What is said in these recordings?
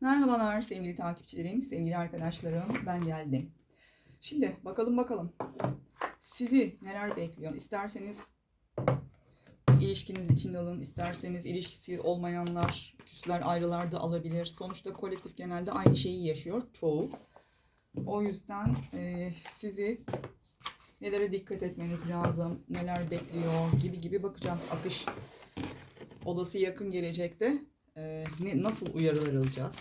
Merhabalar sevgili takipçilerim, sevgili arkadaşlarım. Ben geldim. Şimdi bakalım bakalım. Sizi neler bekliyor? İsterseniz ilişkiniz içinde alın, isterseniz ilişkisi olmayanlar, küsler ayrılar da alabilir. Sonuçta kolektif genelde aynı şeyi yaşıyor çoğu. O yüzden e, sizi nelere dikkat etmeniz lazım, neler bekliyor gibi gibi bakacağız. Akış olası yakın gelecekte e, ne, nasıl uyarılar alacağız?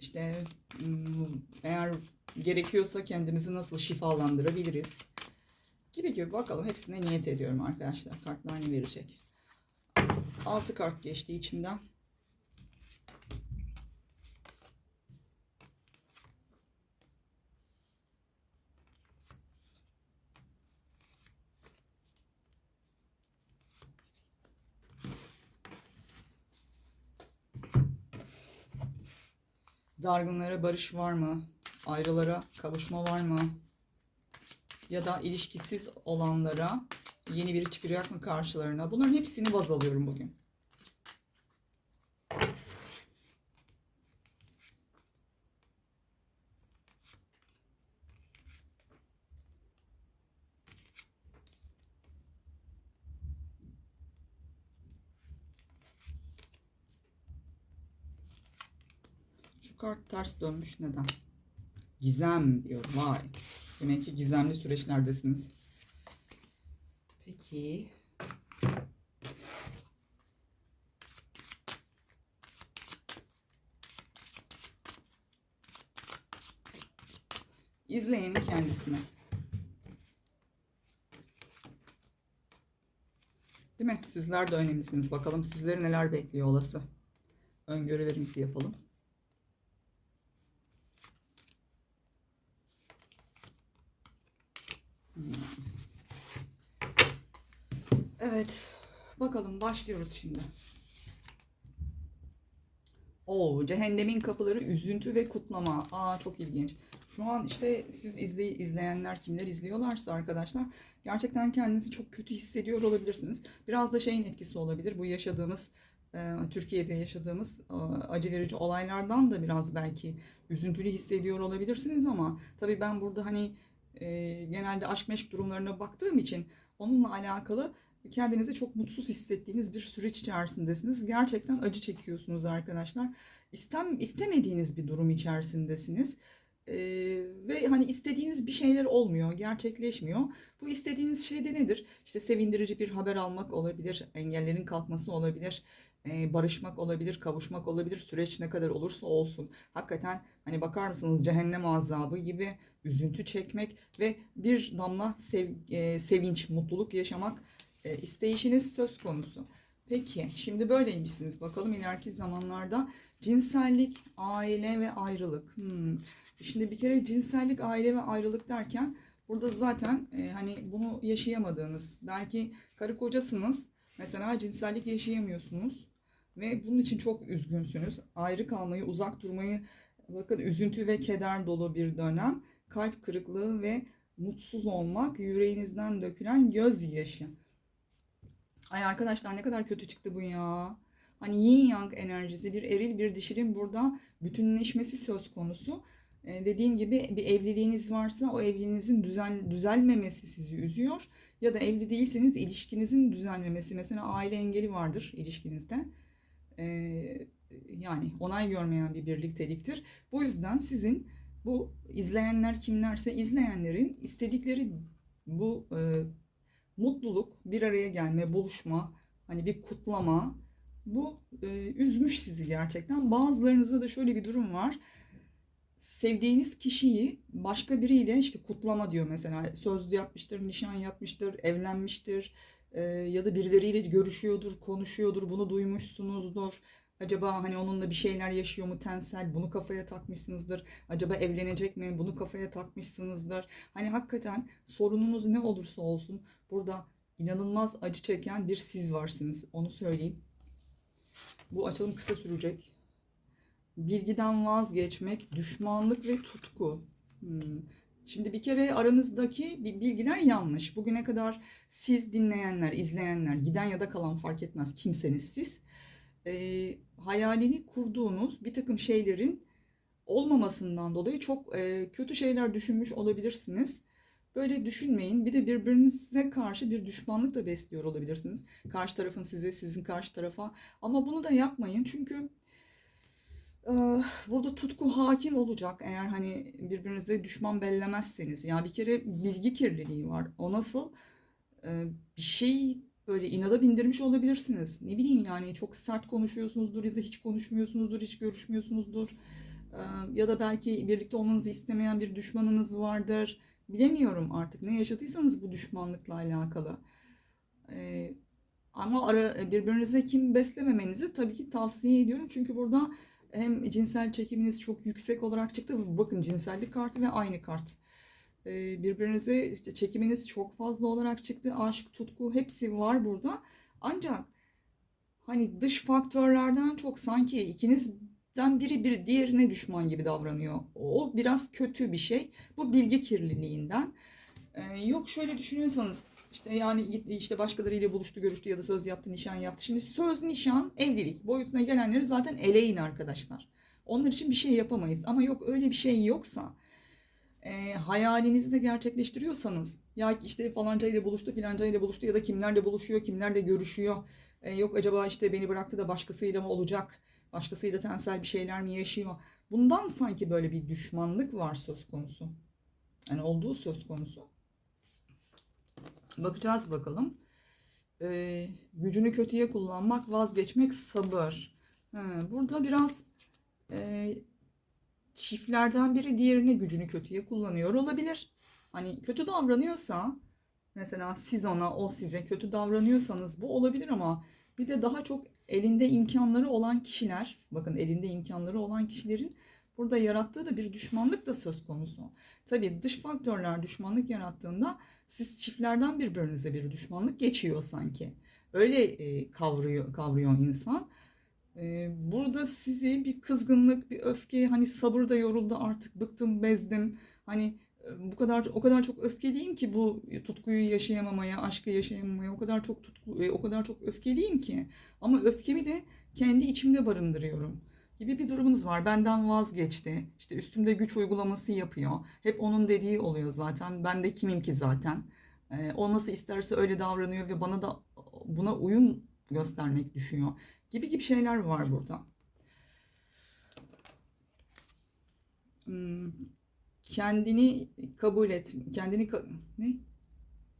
İşte hmm, eğer gerekiyorsa kendimizi nasıl şifalandırabiliriz? Gibi gibi bakalım. Hepsine niyet ediyorum arkadaşlar. Kartlar ne verecek? 6 kart geçti içimden. Dargınlara barış var mı? Ayrılara kavuşma var mı? Ya da ilişkisiz olanlara yeni biri çıkacak mı karşılarına? Bunların hepsini baz alıyorum bugün. Kart ters dönmüş. Neden? Gizem diyor. Vay. Demek ki gizemli süreçlerdesiniz. Peki. İzleyenin kendisine. Değil mi? Sizler de önemlisiniz. Bakalım sizleri neler bekliyor olası. Öngörülerimizi yapalım. Evet. Bakalım başlıyoruz şimdi. Oo, cehennemin kapıları üzüntü ve kutlama. Aa çok ilginç. Şu an işte siz izley izleyenler kimler izliyorlarsa arkadaşlar gerçekten kendinizi çok kötü hissediyor olabilirsiniz. Biraz da şeyin etkisi olabilir. Bu yaşadığımız e, Türkiye'de yaşadığımız e, acı verici olaylardan da biraz belki üzüntülü hissediyor olabilirsiniz ama tabii ben burada hani e, genelde aşk meşk durumlarına baktığım için onunla alakalı kendinizi çok mutsuz hissettiğiniz bir süreç içerisindesiniz. Gerçekten acı çekiyorsunuz arkadaşlar. İstem istemediğiniz bir durum içerisindesiniz. Ee, ve hani istediğiniz bir şeyler olmuyor, gerçekleşmiyor. Bu istediğiniz şey de nedir? İşte sevindirici bir haber almak olabilir, engellerin kalkması olabilir, e, barışmak olabilir, kavuşmak olabilir. Süreç ne kadar olursa olsun. Hakikaten hani bakar mısınız cehennem azabı gibi üzüntü çekmek ve bir damla sev, e, sevinç, mutluluk yaşamak e, isteyişiniz söz konusu. Peki şimdi böyleymişsiniz. Bakalım ileriki zamanlarda cinsellik, aile ve ayrılık. Hmm. Şimdi bir kere cinsellik, aile ve ayrılık derken burada zaten e, hani bunu yaşayamadığınız, belki karı kocasınız. Mesela cinsellik yaşayamıyorsunuz ve bunun için çok üzgünsünüz. Ayrı kalmayı, uzak durmayı bakın üzüntü ve keder dolu bir dönem. Kalp kırıklığı ve mutsuz olmak, yüreğinizden dökülen gözyaşı. Ay arkadaşlar ne kadar kötü çıktı bu ya. Hani yin yang enerjisi bir eril bir dişilin burada bütünleşmesi söz konusu. Ee, dediğim gibi bir evliliğiniz varsa o evliliğinizin düzen, düzelmemesi sizi üzüyor. Ya da evli değilseniz ilişkinizin düzelmemesi. Mesela aile engeli vardır ilişkinizde. Ee, yani onay görmeyen bir birlikteliktir. Bu yüzden sizin bu izleyenler kimlerse izleyenlerin istedikleri bu e, mutluluk, bir araya gelme, buluşma, hani bir kutlama bu e, üzmüş sizi gerçekten. Bazılarınızda da şöyle bir durum var. Sevdiğiniz kişiyi başka biriyle işte kutlama diyor mesela. Sözlü yapmıştır, nişan yapmıştır, evlenmiştir e, ya da birileriyle görüşüyordur, konuşuyordur, bunu duymuşsunuzdur. Acaba hani onunla bir şeyler yaşıyor mu tensel bunu kafaya takmışsınızdır. Acaba evlenecek mi bunu kafaya takmışsınızdır. Hani hakikaten sorununuz ne olursa olsun burada inanılmaz acı çeken bir siz varsınız. Onu söyleyeyim. Bu açılım kısa sürecek. Bilgiden vazgeçmek, düşmanlık ve tutku. Hmm. Şimdi bir kere aranızdaki bilgiler yanlış. Bugüne kadar siz dinleyenler, izleyenler, giden ya da kalan fark etmez kimseniz siz. Ee, hayalini kurduğunuz bir takım şeylerin olmamasından dolayı çok e, kötü şeyler düşünmüş olabilirsiniz. Böyle düşünmeyin. Bir de birbirinize karşı bir düşmanlık da besliyor olabilirsiniz. Karşı tarafın size, sizin karşı tarafa. Ama bunu da yapmayın. Çünkü e, burada tutku hakim olacak. Eğer hani birbirinize düşman bellemezseniz. Yani bir kere bilgi kirliliği var. O nasıl? E, bir şey böyle inada bindirmiş olabilirsiniz. Ne bileyim yani çok sert konuşuyorsunuzdur ya da hiç konuşmuyorsunuzdur, hiç görüşmüyorsunuzdur. Ya da belki birlikte olmanızı istemeyen bir düşmanınız vardır. Bilemiyorum artık ne yaşadıysanız bu düşmanlıkla alakalı. Ama ara, birbirinize kim beslememenizi tabii ki tavsiye ediyorum. Çünkü burada hem cinsel çekiminiz çok yüksek olarak çıktı. Bakın cinsellik kartı ve aynı kart. Ee, birbirinize işte çekiminiz çok fazla olarak çıktı. Aşk, tutku hepsi var burada. Ancak hani dış faktörlerden çok sanki ikinizden biri bir diğerine düşman gibi davranıyor. O biraz kötü bir şey. Bu bilgi kirliliğinden. Ee, yok şöyle düşünüyorsanız işte yani işte başkalarıyla buluştu, görüştü ya da söz yaptı, nişan yaptı. Şimdi söz, nişan, evlilik boyutuna gelenleri zaten eleyin arkadaşlar. Onlar için bir şey yapamayız. Ama yok öyle bir şey yoksa e, hayalinizi de gerçekleştiriyorsanız ya işte falanca ile buluştu filanca ile buluştu ya da kimlerle buluşuyor kimlerle görüşüyor E, yok acaba işte beni bıraktı da başkasıyla mı olacak başkasıyla tensel bir şeyler mi yaşıyor? Bundan sanki böyle bir düşmanlık var söz konusu. Yani olduğu söz konusu. Bakacağız bakalım. E, gücünü kötüye kullanmak vazgeçmek sabır. Ha, burada biraz e, çiftlerden biri diğerine gücünü kötüye kullanıyor olabilir. Hani kötü davranıyorsa mesela siz ona o size kötü davranıyorsanız bu olabilir ama bir de daha çok elinde imkanları olan kişiler bakın elinde imkanları olan kişilerin burada yarattığı da bir düşmanlık da söz konusu. Tabii dış faktörler düşmanlık yarattığında siz çiftlerden birbirinize bir düşmanlık geçiyor sanki. Öyle e, kavruyor, kavruyor insan. Burada sizi bir kızgınlık, bir öfke, hani sabır da yoruldu artık bıktım, bezdim. Hani bu kadar o kadar çok öfkeliyim ki bu tutkuyu yaşayamamaya, aşkı yaşayamamaya o kadar çok tutku, o kadar çok öfkeliyim ki. Ama öfkemi de kendi içimde barındırıyorum gibi bir durumunuz var. Benden vazgeçti. İşte üstümde güç uygulaması yapıyor. Hep onun dediği oluyor zaten. Ben de kimim ki zaten. O nasıl isterse öyle davranıyor ve bana da buna uyum göstermek düşüyor gibi gibi şeyler var burada. Hmm, kendini kabul et, kendini ne?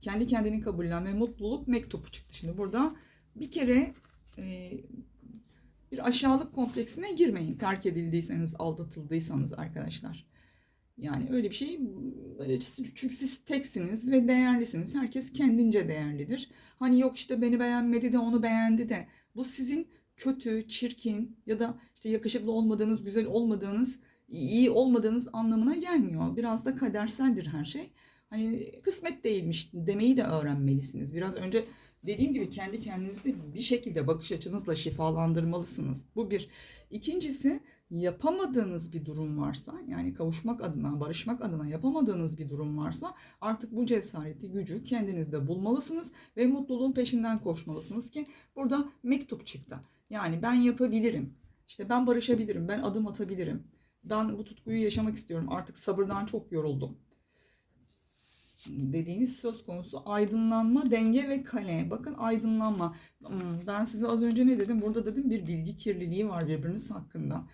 Kendi kendini kabullenme, mutluluk mektubu çıktı. Şimdi burada bir kere e, bir aşağılık kompleksine girmeyin. Terk edildiyseniz, aldatıldıysanız arkadaşlar. Yani öyle bir şey çünkü siz teksiniz ve değerlisiniz. Herkes kendince değerlidir. Hani yok işte beni beğenmedi de onu beğendi de bu sizin kötü, çirkin ya da işte yakışıklı olmadığınız, güzel olmadığınız, iyi olmadığınız anlamına gelmiyor. Biraz da kaderseldir her şey. Hani kısmet değilmiş demeyi de öğrenmelisiniz. Biraz önce dediğim gibi kendi kendinizi bir şekilde bakış açınızla şifalandırmalısınız. Bu bir. İkincisi yapamadığınız bir durum varsa yani kavuşmak adına, barışmak adına yapamadığınız bir durum varsa artık bu cesareti, gücü kendinizde bulmalısınız ve mutluluğun peşinden koşmalısınız ki burada mektup çıktı. Yani ben yapabilirim. İşte ben barışabilirim, ben adım atabilirim. Ben bu tutkuyu yaşamak istiyorum. Artık sabırdan çok yoruldum. Dediğiniz söz konusu aydınlanma, denge ve kale. Bakın aydınlanma. Hmm, ben size az önce ne dedim? Burada dedim bir bilgi kirliliği var birbiriniz hakkında.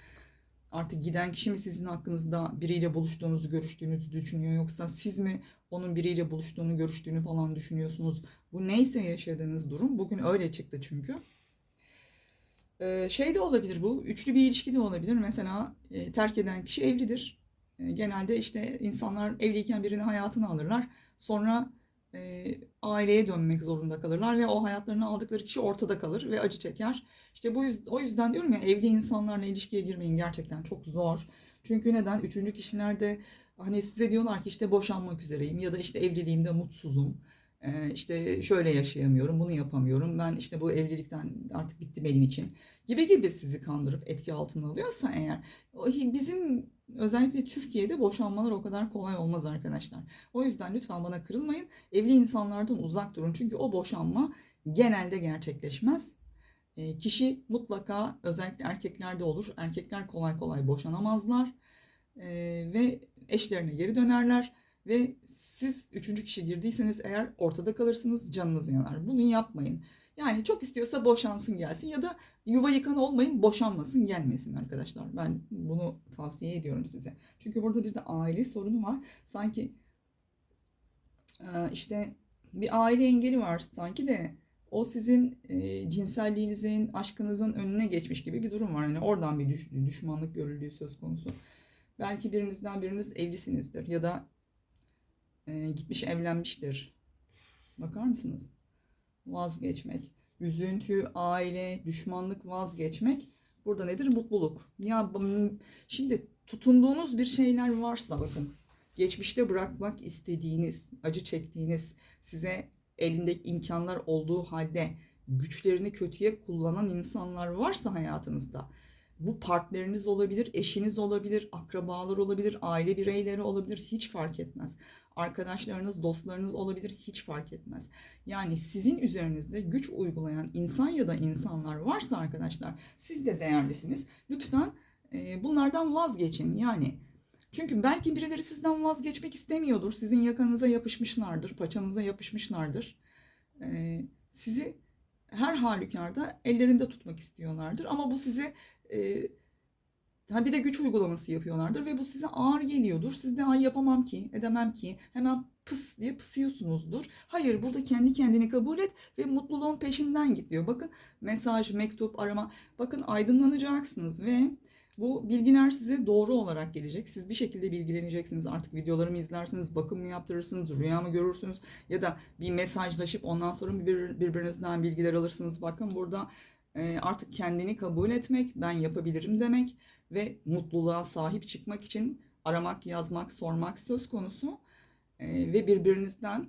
Artık giden kişi mi sizin hakkınızda biriyle buluştuğunuzu, görüştüğünüzü düşünüyor yoksa siz mi onun biriyle buluştuğunu, görüştüğünü falan düşünüyorsunuz? Bu neyse yaşadığınız durum bugün öyle çıktı çünkü. Ee, şey de olabilir bu, üçlü bir ilişki de olabilir. Mesela e, terk eden kişi evlidir. E, genelde işte insanlar evliyken birini hayatına alırlar. Sonra e, aileye dönmek zorunda kalırlar ve o hayatlarını aldıkları kişi ortada kalır ve acı çeker. İşte bu yüzden, o yüzden diyorum ya evli insanlarla ilişkiye girmeyin gerçekten çok zor. Çünkü neden? Üçüncü kişilerde hani size diyorlar ki işte boşanmak üzereyim ya da işte evliliğimde mutsuzum. Ee, işte şöyle yaşayamıyorum, bunu yapamıyorum. Ben işte bu evlilikten artık bitti benim için gibi gibi sizi kandırıp etki altına alıyorsa eğer bizim özellikle Türkiye'de boşanmalar o kadar kolay olmaz arkadaşlar. O yüzden lütfen bana kırılmayın. Evli insanlardan uzak durun. Çünkü o boşanma genelde gerçekleşmez. E, kişi mutlaka özellikle erkeklerde olur. Erkekler kolay kolay boşanamazlar E, ve eşlerine geri dönerler ve siz üçüncü kişi girdiyseniz eğer ortada kalırsınız canınız yanar. Bunu yapmayın. Yani çok istiyorsa boşansın gelsin ya da yuva yıkan olmayın boşanmasın gelmesin arkadaşlar. Ben bunu tavsiye ediyorum size. Çünkü burada bir de aile sorunu var. Sanki e, işte bir aile engeli var sanki de o sizin e, cinselliğinizin, aşkınızın önüne geçmiş gibi bir durum var. Yani oradan bir düş- düşmanlık görüldüğü söz konusu. Belki birinizden biriniz evlisinizdir ya da e, gitmiş evlenmiştir. Bakar mısınız? Vazgeçmek, üzüntü, aile, düşmanlık vazgeçmek. Burada nedir? Mutluluk. Ya şimdi tutunduğunuz bir şeyler varsa bakın. Geçmişte bırakmak istediğiniz, acı çektiğiniz, size elinde imkanlar olduğu halde güçlerini kötüye kullanan insanlar varsa hayatınızda bu partneriniz olabilir, eşiniz olabilir, akrabalar olabilir, aile bireyleri olabilir hiç fark etmez. Arkadaşlarınız, dostlarınız olabilir hiç fark etmez. Yani sizin üzerinizde güç uygulayan insan ya da insanlar varsa arkadaşlar siz de değerlisiniz. Lütfen e, bunlardan vazgeçin. Yani çünkü belki birileri sizden vazgeçmek istemiyordur. Sizin yakanıza yapışmışlardır, paçanıza yapışmışlardır. E, sizi her halükarda ellerinde tutmak istiyorlardır. Ama bu size e, ha bir de güç uygulaması yapıyorlardır ve bu size ağır geliyordur. Siz de ay yapamam ki, edemem ki. Hemen pıs diye pısıyorsunuzdur. Hayır burada kendi kendini kabul et ve mutluluğun peşinden git diyor. Bakın mesaj, mektup, arama. Bakın aydınlanacaksınız ve bu bilgiler size doğru olarak gelecek. Siz bir şekilde bilgileneceksiniz. Artık videolarımı izlersiniz, bakım mı yaptırırsınız, rüya mı görürsünüz ya da bir mesajlaşıp ondan sonra bir, birbirinizden bilgiler alırsınız. Bakın burada artık kendini kabul etmek, ben yapabilirim demek ve mutluluğa sahip çıkmak için aramak, yazmak, sormak söz konusu E, ve birbirinizden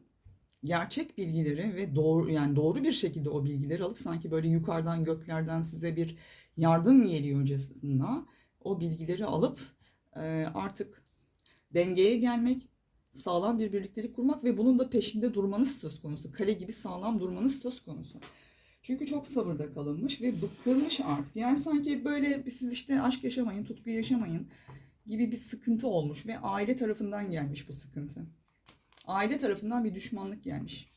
gerçek bilgileri ve doğru yani doğru bir şekilde o bilgileri alıp sanki böyle yukarıdan göklerden size bir yardım geliyorcasına o bilgileri alıp e, artık dengeye gelmek, sağlam bir birliktelik kurmak ve bunun da peşinde durmanız söz konusu. Kale gibi sağlam durmanız söz konusu. Çünkü çok sabırda kalınmış ve bıkkınmış artık. Yani sanki böyle siz işte aşk yaşamayın, tutku yaşamayın gibi bir sıkıntı olmuş ve aile tarafından gelmiş bu sıkıntı. Aile tarafından bir düşmanlık gelmiş.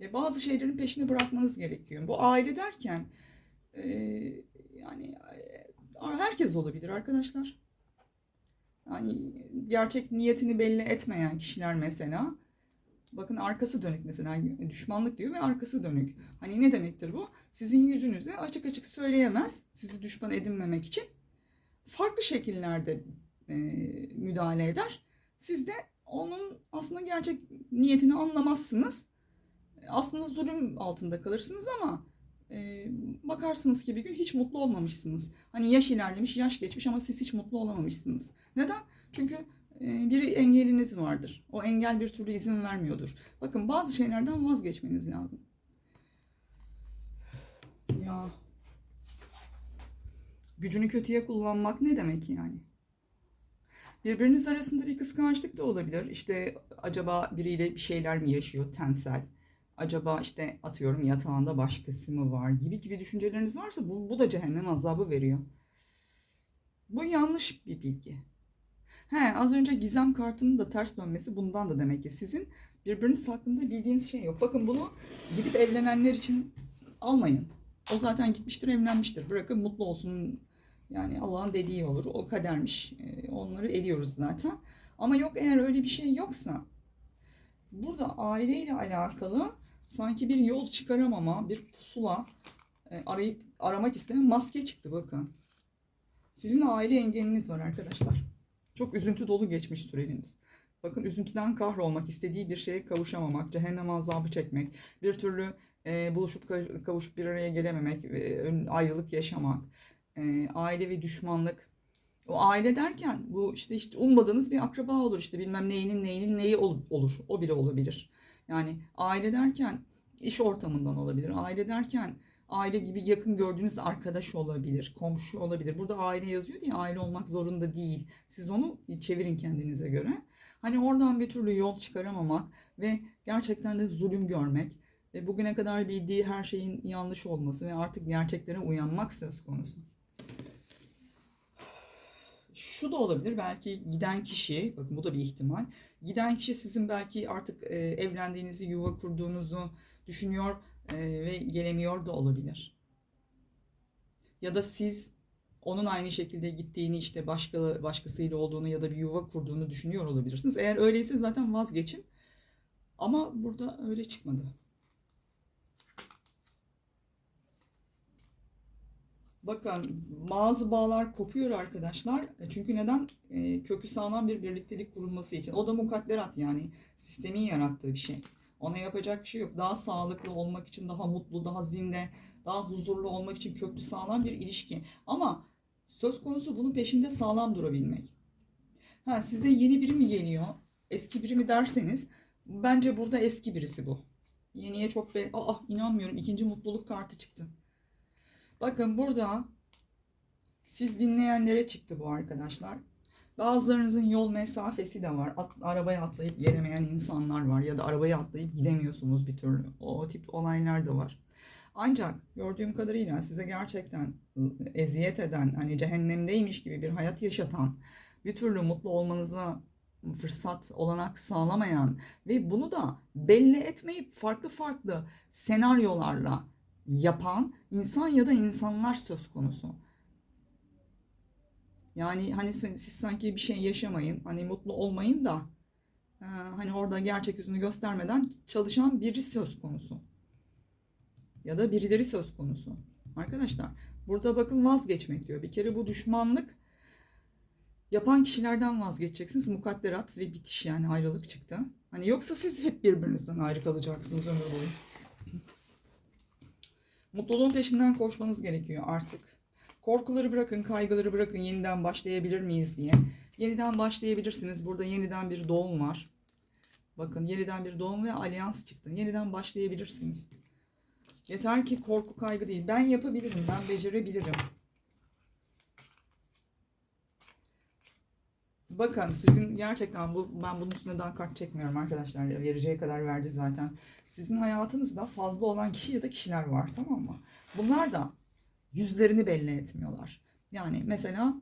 Ve bazı şeylerin peşini bırakmanız gerekiyor. Bu aile derken e, yani e, herkes olabilir arkadaşlar. Yani gerçek niyetini belli etmeyen kişiler mesela. Bakın arkası dönük mesela düşmanlık diyor ve arkası dönük. Hani ne demektir bu? Sizin yüzünüze açık açık söyleyemez sizi düşman edinmemek için. Farklı şekillerde e, müdahale eder. Siz de onun aslında gerçek niyetini anlamazsınız. Aslında zulüm altında kalırsınız ama e, bakarsınız ki bir gün hiç mutlu olmamışsınız. Hani yaş ilerlemiş, yaş geçmiş ama siz hiç mutlu olamamışsınız. Neden? Çünkü bir engeliniz vardır. O engel bir türlü izin vermiyordur. Bakın bazı şeylerden vazgeçmeniz lazım. Ya gücünü kötüye kullanmak ne demek yani? Birbiriniz arasında bir kıskançlık da olabilir. İşte acaba biriyle bir şeyler mi yaşıyor tensel? Acaba işte atıyorum yatağında başkası mı var gibi gibi düşünceleriniz varsa bu, bu da cehennem azabı veriyor. Bu yanlış bir bilgi. He, az önce gizem kartının da ters dönmesi bundan da demek ki sizin birbiriniz hakkında bildiğiniz şey yok. Bakın bunu gidip evlenenler için almayın. O zaten gitmiştir, evlenmiştir. Bırakın mutlu olsun. Yani Allah'ın dediği olur. O kadermiş. Ee, Onları eliyoruz zaten. Ama yok eğer öyle bir şey yoksa burada aileyle alakalı sanki bir yol çıkaramama, bir pusula e, arayıp aramak isteyen maske çıktı bakın. Sizin aile engeliniz var arkadaşlar. Çok üzüntü dolu geçmiş süreniz. Bakın üzüntüden kahrolmak, istediği bir şeye kavuşamamak, cehennem azabı çekmek, bir türlü e, buluşup ka- kavuşup bir araya gelememek, e, ayrılık yaşamak, e, aile ve düşmanlık. O aile derken bu işte işte ummadığınız bir akraba olur işte bilmem neyinin neyinin neyi ol- olur. O bile olabilir. Yani aile derken iş ortamından olabilir. Aile derken aile gibi yakın gördüğünüz arkadaş olabilir, komşu olabilir. Burada aile yazıyor diye aile olmak zorunda değil. Siz onu çevirin kendinize göre. Hani oradan bir türlü yol çıkaramamak ve gerçekten de zulüm görmek, ve bugüne kadar bildiği her şeyin yanlış olması ve artık gerçeklere uyanmak söz konusu. Şu da olabilir belki giden kişi, bakın bu da bir ihtimal. Giden kişi sizin belki artık e, evlendiğinizi, yuva kurduğunuzu düşünüyor ve gelemiyor da olabilir. Ya da siz onun aynı şekilde gittiğini işte başka başkasıyla olduğunu ya da bir yuva kurduğunu düşünüyor olabilirsiniz. Eğer öyleyse zaten vazgeçin. Ama burada öyle çıkmadı. Bakın bazı bağlar kopuyor arkadaşlar. E, Çünkü neden? E, kökü sağlam bir birliktelik kurulması için. O da mukadderat yani sistemin yarattığı bir şey. Ona yapacak bir şey yok. Daha sağlıklı olmak için, daha mutlu, daha zinde, daha huzurlu olmak için köklü sağlam bir ilişki. Ama söz konusu bunun peşinde sağlam durabilmek. Ha size yeni biri mi geliyor? Eski biri mi derseniz bence burada eski birisi bu. Yeniye çok be... Aa inanmıyorum. ikinci mutluluk kartı çıktı. Bakın burada siz dinleyenlere çıktı bu arkadaşlar. Bazılarınızın yol mesafesi de var. At, arabaya atlayıp gelemeyen insanlar var ya da arabaya atlayıp gidemiyorsunuz bir türlü. O, tip olaylar da var. Ancak gördüğüm kadarıyla size gerçekten eziyet eden, hani cehennemdeymiş gibi bir hayat yaşatan, bir türlü mutlu olmanıza fırsat, olanak sağlamayan ve bunu da belli etmeyip farklı farklı senaryolarla yapan insan ya da insanlar söz konusu. Yani hani siz, sanki bir şey yaşamayın, hani mutlu olmayın da e, hani orada gerçek yüzünü göstermeden çalışan biri söz konusu. Ya da birileri söz konusu. Arkadaşlar burada bakın vazgeçmek diyor. Bir kere bu düşmanlık yapan kişilerden vazgeçeceksiniz. Mukadderat ve bitiş yani ayrılık çıktı. Hani yoksa siz hep birbirinizden ayrı kalacaksınız ömür boyu. Mutluluğun peşinden koşmanız gerekiyor artık. Korkuları bırakın, kaygıları bırakın yeniden başlayabilir miyiz diye. Yeniden başlayabilirsiniz. Burada yeniden bir doğum var. Bakın yeniden bir doğum ve alyans çıktı. Yeniden başlayabilirsiniz. Yeter ki korku kaygı değil. Ben yapabilirim, ben becerebilirim. Bakın sizin gerçekten bu ben bunun üstüne daha kart çekmiyorum arkadaşlar. Vereceği kadar verdi zaten. Sizin hayatınızda fazla olan kişi ya da kişiler var tamam mı? Bunlar da yüzlerini belli etmiyorlar. Yani mesela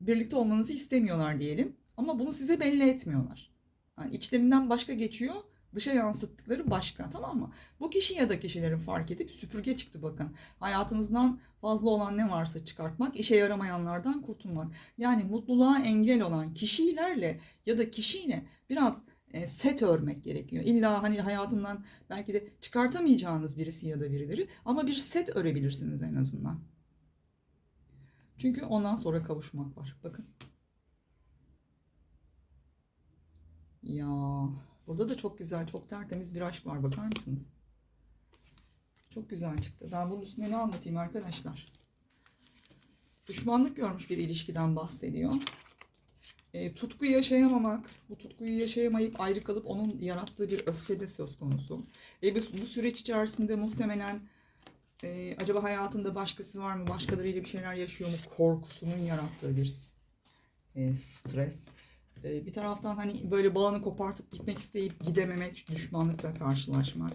birlikte olmanızı istemiyorlar diyelim ama bunu size belli etmiyorlar. Yani içlerinden başka geçiyor, dışa yansıttıkları başka tamam mı? Bu kişi ya da kişilerin fark edip süpürge çıktı bakın. Hayatınızdan fazla olan ne varsa çıkartmak, işe yaramayanlardan kurtulmak. Yani mutluluğa engel olan kişilerle ya da kişiyle biraz set örmek gerekiyor. İlla hani hayatından belki de çıkartamayacağınız birisi ya da birileri ama bir set örebilirsiniz en azından. Çünkü ondan sonra kavuşmak var. Bakın. Ya burada da çok güzel, çok tertemiz bir aşk var. Bakar mısınız? Çok güzel çıktı. Ben bunun üstüne ne anlatayım arkadaşlar? Düşmanlık görmüş bir ilişkiden bahsediyor. E, tutku yaşayamamak, bu tutkuyu yaşayamayıp ayrı kalıp onun yarattığı bir öfke de söz konusu. E, bu, bu süreç içerisinde muhtemelen e, acaba hayatında başkası var mı, başkalarıyla bir şeyler yaşıyor mu korkusunun yarattığı bir e, stres. E, bir taraftan hani böyle bağını kopartıp gitmek isteyip gidememek, düşmanlıkla karşılaşmak.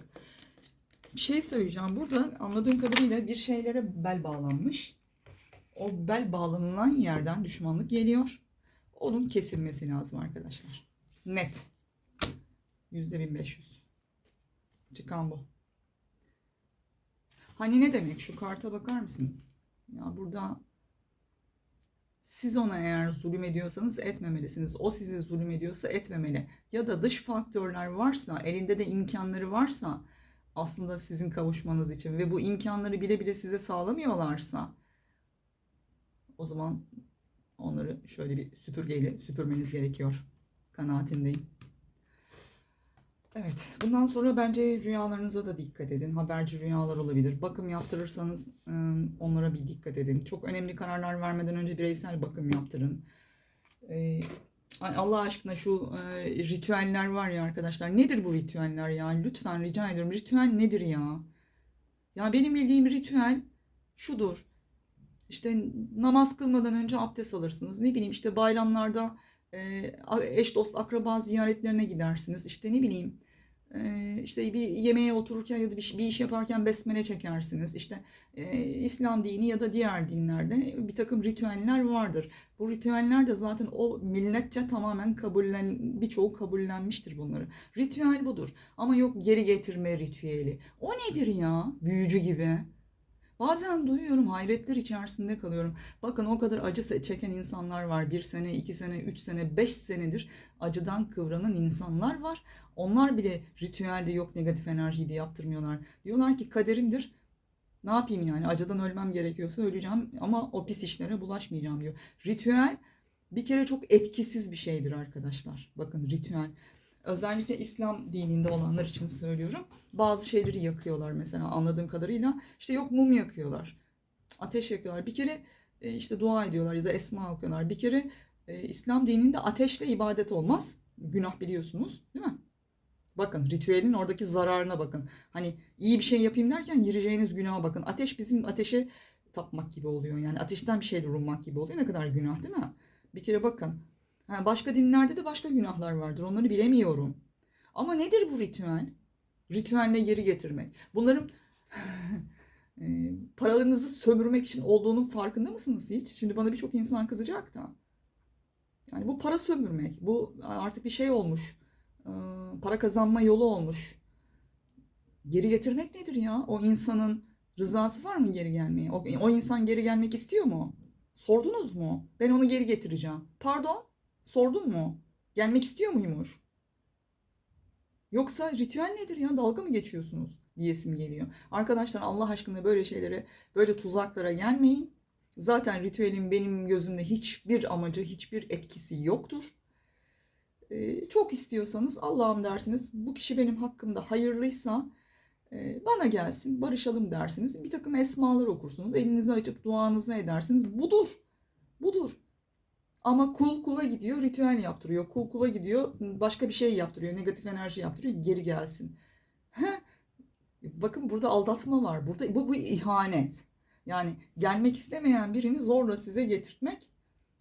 Bir şey söyleyeceğim. Burada anladığım kadarıyla bir şeylere bel bağlanmış. O bel bağlanılan yerden düşmanlık geliyor. Onun kesilmesi lazım arkadaşlar. Net. Yüzde 1500. Çıkan bu. Hani ne demek? Şu karta bakar mısınız? Ya burada siz ona eğer zulüm ediyorsanız etmemelisiniz. O size zulüm ediyorsa etmemeli. Ya da dış faktörler varsa, elinde de imkanları varsa aslında sizin kavuşmanız için ve bu imkanları bile bile size sağlamıyorlarsa o zaman onları şöyle bir süpürgeyle süpürmeniz gerekiyor. Kanaatindeyim. Evet. Bundan sonra bence rüyalarınıza da dikkat edin. Haberci rüyalar olabilir. Bakım yaptırırsanız onlara bir dikkat edin. Çok önemli kararlar vermeden önce bireysel bakım yaptırın. Ee, Allah aşkına şu e, ritüeller var ya arkadaşlar. Nedir bu ritüeller ya? Lütfen rica ediyorum. Ritüel nedir ya? Ya benim bildiğim ritüel şudur. İşte namaz kılmadan önce abdest alırsınız. Ne bileyim işte bayramlarda e, eş dost akraba ziyaretlerine gidersiniz. İşte ne bileyim Ee, işte bir yemeğe otururken ya da bir iş yaparken besmele çekersiniz. İşte e, İslam dini ya da diğer dinlerde bir takım ritüeller vardır. Bu ritüeller de zaten o milletçe tamamen kabullen, birçoğu kabullenmiştir bunları. Ritüel budur. Ama yok geri getirme ritüeli. O nedir ya? Büyücü gibi. Bazen duyuyorum hayretler içerisinde kalıyorum. Bakın o kadar acı çeken insanlar var. Bir sene, iki sene, üç sene, beş senedir acıdan kıvranan insanlar var. Onlar bile ritüelde yok negatif enerjiyi de yaptırmıyorlar. Diyorlar ki kaderimdir. Ne yapayım yani acıdan ölmem gerekiyorsa öleceğim ama o pis işlere bulaşmayacağım diyor. Ritüel bir kere çok etkisiz bir şeydir arkadaşlar. Bakın ritüel. Özellikle İslam dininde olanlar için söylüyorum. Bazı şeyleri yakıyorlar mesela anladığım kadarıyla. İşte yok mum yakıyorlar. Ateş yakıyorlar. Bir kere e, işte dua ediyorlar ya da esma okuyorlar. Bir kere e, İslam dininde ateşle ibadet olmaz. Günah biliyorsunuz değil mi? Bakın ritüelin oradaki zararına bakın. Hani iyi bir şey yapayım derken gireceğiniz günaha bakın. Ateş bizim ateşe tapmak gibi oluyor. Yani ateşten bir şeyle ummak gibi oluyor. Ne kadar günah değil mi? Bir kere bakın. Ha, başka dinlerde de başka günahlar vardır. Onları bilemiyorum. Ama nedir bu ritüel? Ritüelle geri getirmek. Bunların e, paralarınızı sömürmek için olduğunun farkında mısınız hiç? Şimdi bana birçok insan kızacak da. Yani bu para sömürmek. Bu artık bir şey olmuş. Ee, Para kazanma yolu olmuş. Geri getirmek nedir ya? O insanın rızası var mı geri gelmeye? O, o insan geri gelmek istiyor mu? Sordunuz mu? Ben onu geri getireceğim. Pardon? Sordun mu? Gelmek istiyor muymuş? Yoksa ritüel nedir ya? Dalga mı geçiyorsunuz? Diyesim geliyor. Arkadaşlar Allah aşkına böyle şeylere, böyle tuzaklara gelmeyin. Zaten ritüelin benim gözümde hiçbir amacı, hiçbir etkisi yoktur. Ee, çok istiyorsanız Allah'ım dersiniz. Bu kişi benim hakkımda hayırlıysa e, bana gelsin, barışalım dersiniz. Bir takım esmalar okursunuz. Elinizi açıp duanızı edersiniz. Budur. Budur. Ama kul kula gidiyor, ritüel yaptırıyor. Kul kula gidiyor, başka bir şey yaptırıyor. Negatif enerji yaptırıyor, geri gelsin. Heh. Bakın burada aldatma var. Burada bu, bu ihanet. Yani gelmek istemeyen birini zorla size getirtmek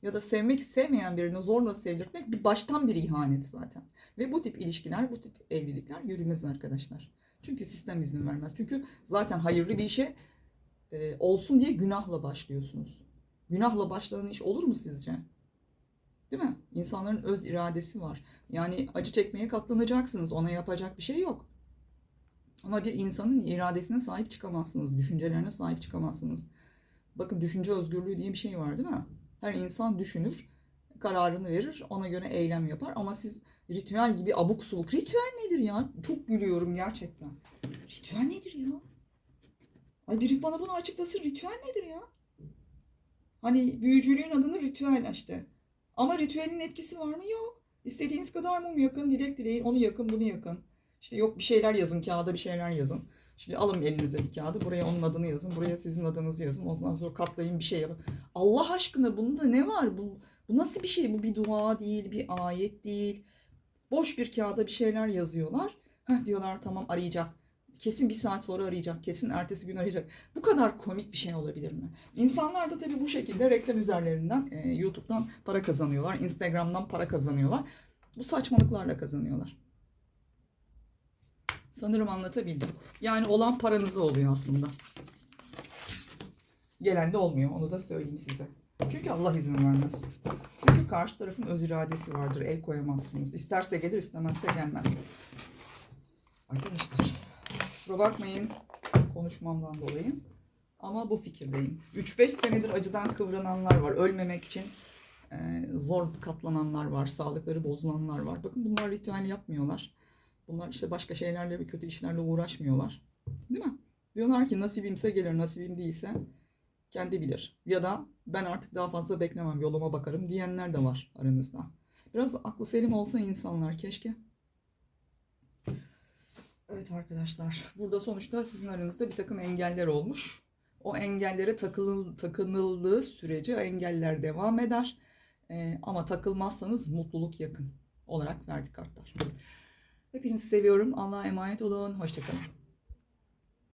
ya da sevmek sevmeyen birini zorla sevdirtmek bir baştan bir ihanet zaten. Ve bu tip ilişkiler, bu tip evlilikler yürümez arkadaşlar. Çünkü sistem izin vermez. Çünkü zaten hayırlı bir işe e, olsun diye günahla başlıyorsunuz. Günahla başlanan iş olur mu sizce? Değil mi? İnsanların öz iradesi var. Yani acı çekmeye katlanacaksınız. Ona yapacak bir şey yok. Ama bir insanın iradesine sahip çıkamazsınız. Düşüncelerine sahip çıkamazsınız. Bakın düşünce özgürlüğü diye bir şey var değil mi? Her insan düşünür, kararını verir, ona göre eylem yapar. Ama siz ritüel gibi abuk subuk. Ritüel nedir ya? Çok gülüyorum gerçekten. Ritüel nedir ya? Ay biri bana bunu açıklasın. Ritüel nedir ya? Hani büyücülüğün adını ritüel işte. Ama ritüelin etkisi var mı? Yok. İstediğiniz kadar mum yakın, dilek dileyin, onu yakın, bunu yakın. İşte yok bir şeyler yazın, kağıda bir şeyler yazın. Şimdi alın elinize bir kağıdı, buraya onun adını yazın, buraya sizin adınızı yazın. Ondan sonra katlayın bir şey yapın. Allah aşkına bunda ne var? Bu, bu nasıl bir şey? Bu bir dua değil, bir ayet değil. Boş bir kağıda bir şeyler yazıyorlar. Heh diyorlar tamam arayacak. Kesin bir saat sonra arayacak. Kesin ertesi gün arayacak. Bu kadar komik bir şey olabilir mi? İnsanlar da tabii bu şekilde reklam üzerlerinden e, YouTube'dan para kazanıyorlar. Instagram'dan para kazanıyorlar. Bu saçmalıklarla kazanıyorlar. Sanırım anlatabildim. Yani olan paranıza oluyor aslında. Gelen de olmuyor. Onu da söyleyeyim size. Çünkü Allah izin vermez. Çünkü karşı tarafın öz iradesi vardır. El koyamazsınız. İsterse gelir istemezse gelmez. Arkadaşlar kusura bakmayın konuşmamdan dolayı. Ama bu fikirdeyim. 3-5 senedir acıdan kıvrananlar var. Ölmemek için e, zor katlananlar var. Sağlıkları bozulanlar var. Bakın bunlar ritüel yapmıyorlar. Bunlar işte başka şeylerle ve kötü işlerle uğraşmıyorlar. Değil mi? Diyorlar ki nasibimse gelir, nasibim değilse kendi bilir. Ya da ben artık daha fazla beklemem, yoluma bakarım diyenler de var aranızda. Biraz aklı selim olsa insanlar keşke. Evet arkadaşlar, burada sonuçta sizin aranızda bir takım engeller olmuş. O engellere takıl, takınıldığı sürece engeller devam eder. Ee, ama takılmazsanız mutluluk yakın olarak verdik kartlar. Hepinizi seviyorum. Allah'a emanet olun. Hoşçakalın.